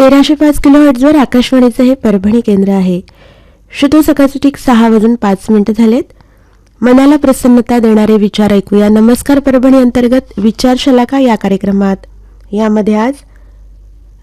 तेराशे पाच किलो हर्ट्झवर आकाशवाणीचं हे परभणी केंद्र आहे. शुद्ध सकाळचे ठीक सहा वाजून पाच मिनिटं झालेत. मनाला प्रसन्नता देणारे विचार ऐकूया. नमस्कार परभणी अंतर्गत विचार शलाका या कार्यक्रमात. यामध्ये आज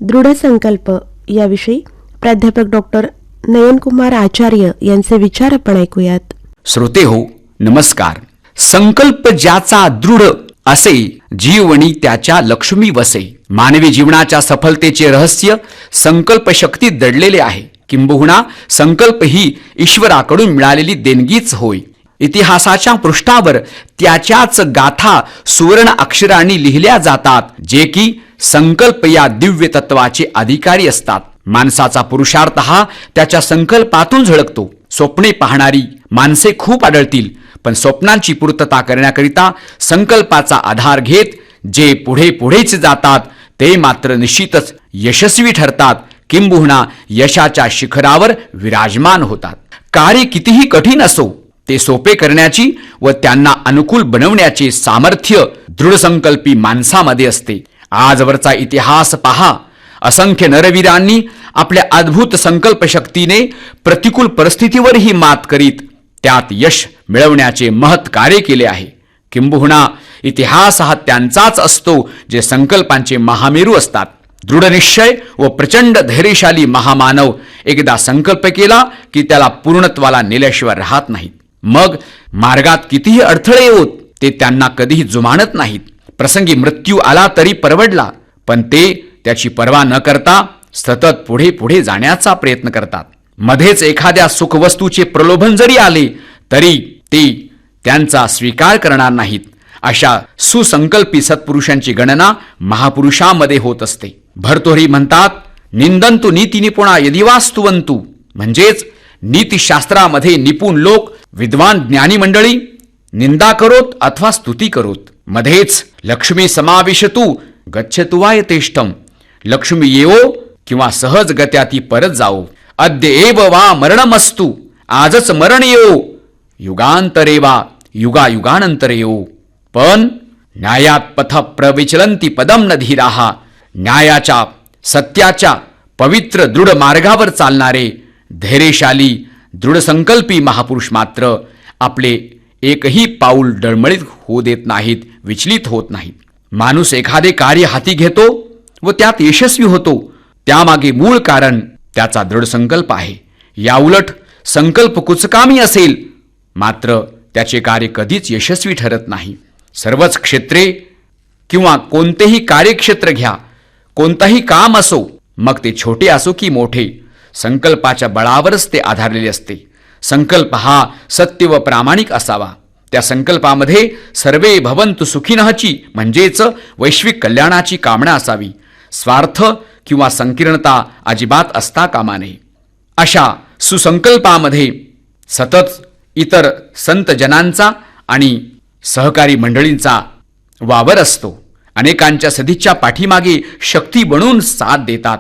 दृढ संकल्प याविषयी प्राध्यापक डॉक्टर नयनकुमार आचार्य यांचे विचार आपण ऐकूयात. श्रोते हो नमस्कार. संकल्प ज्याचा दृढ असे जीवनी त्याच्या लक्ष्मी वसे. मानवी जीवनाच्या सफलतेचे रहस्य संकल्प शक्तीत दडलेले आहे. किंबहुना संकल्प ही ईश्वराकडून मिळालेली देणगीच होय. इतिहासाच्या पृष्ठावर त्याच्याच गाथा सुवर्ण अक्षरांनी लिहिल्या जातात जे की संकल्प या दिव्य तत्वाचे अधिकारी असतात. माणसाचा पुरुषार्थ हा त्याच्या संकल्पातून झळकतो. स्वप्ने पाहणारी माणसे खूप आढळतील. पण स्वप्नांची पूर्तता करण्याकरिता संकल्पाचा आधार घेत जे पुढे पुढेच जातात ते मात्र निश्चितच यशस्वी ठरतात. किंबहुना यशाच्या शिखरावर विराजमान होतात. कार्य कितीही कठीण असो ते सोपे करण्याची व त्यांना अनुकूल बनवण्याचे सामर्थ्य दृढसंकल्पी माणसामध्ये असते. आजवरचा इतिहास पहा. असंख्य नरवीरांनी आपल्या अद्भुत संकल्प शक्तीने प्रतिकूल परिस्थितीवरही मात करीत त्यात यश मिळवण्याचे महत् कार्य केले आहे. किंबहुना इतिहास हा त्यांचाच असतो जे संकल्पांचे महामेरू असतात. दृढनिश्चय व प्रचंड धैर्यशाली महामानव एकदा संकल्प केला की त्याला पूर्णत्वाला नेल्याशिवाय राहत नाहीत. मग मार्गात कितीही अडथळे येऊत ते त्यांना कधीही जुमानत नाहीत. प्रसंगी मृत्यू आला तरी परवडला पण ते त्याची पर्वा न करता सतत पुढे पुढे जाण्याचा प्रयत्न करतात. मध्येच एखाद्या सुखवस्तूचे प्रलोभन जरी आले तरी ते त्यांचा स्वीकार करणार नाहीत. अशा सुसंकल्पी सत्पुरुषांची गणना महापुरुषामध्ये होत असते. भरतोहरी म्हणतात निंदंतु नीतिनिपुणा यदिवास्तुवंतु म्हणजेच नीतिशास्त्रामध्ये निपुण लोक विद्वान ज्ञानी मंडळी निंदा करोत अथवा स्तुती करोत. मध्येच लक्ष्मी समाविशतू गच्छतु वा यथेष्टम. लक्ष्मी येवो किंवा सहज गत्या ती परत जाओ. अद्य एव वा मरणमस्तू। आजच मरण येवो युगांतरे वा युगायुगानंतर येवो पण न्यायात पथ प्रविचलंती पदम न धीराहा न्यायाच्या सत्याच्या पवित्र दृढ मार्गावर चालणारे धैर्यशाली दृढसंकल्पी महापुरुष मात्र आपले एकही पाऊल डळमळीत होऊ देत नाहीत विचलित होत नाहीत। माणूस एखादे कार्य हाती घेतो व त्यात यशस्वी होतो त्यामागे मूळ कारण त्याचा दृढ संकल्प आहे. याउलट संकल्प कुचकामी असेल मात्र त्याचे कार्य कधीच यशस्वी ठरत नाही. सर्वच क्षेत्रे किंवा कोणतेही कार्यक्षेत्र घ्या कोणताही काम असो मग ते छोटे असो की मोठे. संकल्पाच्या बळावरच ते आधारलेले असते. संकल्प हा सत्य व प्रामाणिक असावा. त्या संकल्पामध्ये सर्वे भवंतु सुखीनहची म्हणजेच वैश्विक कल्याणाची कामना असावी. स्वार्थ किंवा संकीर्णता अजिबात असता कामा नये. अशा सुसंकल्पामध्ये सतत इतर संत जनांचा आणि सहकारी मंडळींचा वावर असतो. अनेकांच्या सदिच्छा पाठीमागे शक्ती बनून साथ देतात.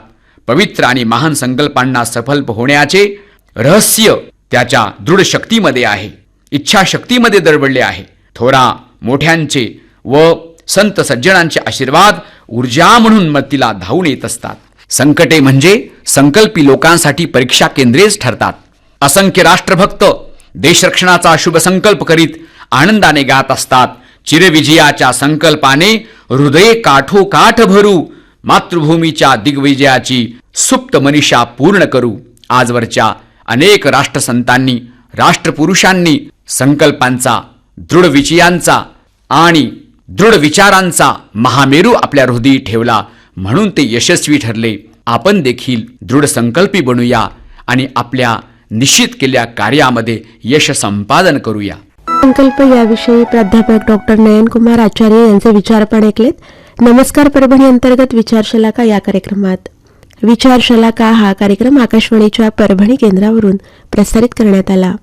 पवित्र आणि महान संकल्पांना सफल होण्याचे रहस्य त्याच्या दृढ शक्तीमध्ये आहे. इच्छाशक्तीमध्ये दडवडले आहे. थोरा मोठ्यांचे व संत सज्जनांचे आशीर्वाद ऊर्जा म्हणून मतीला धावून येत असतात. संकटे म्हणजे संकल्पी लोकांसाठी परीक्षा केंद्रेच ठरतात. असंख्य राष्ट्रभक्त देशरक्षणाचा शुभ संकल्प करीत आनंदाने गात असतात. चिरविजयाच्या संकल्पाने हृदय काठोकाठ भरू मातृभूमीच्या दिग्विजयाची सुप्त मनीषा पूर्ण करू. आजवरच्या अनेक राष्ट्रसंतांनी राष्ट्रपुरुषांनी संकल्पांचा दृढ विजयांचा आणि दृढ विचारांचा महामेरू आपल्या हृदयी ठेवला म्हणून ते यशस्वी ठरले. आपण देखील दृढ संकल्पी बनूया आणि आपल्या निश्चित केलेल्या कार्यामध्ये यश संपादन करूया. संकल्प याविषयी प्राध्यापक डॉक्टर नयनकुमार आचार्य यांचे विचार पण ऐकलेत. नमस्कार परभणी अंतर्गत विचारशलाका या कार्यक्रमात. विचारशलाका हा कार्यक्रम आकाशवाणीच्या परभणी केंद्रावरून प्रसारित करण्यात आला.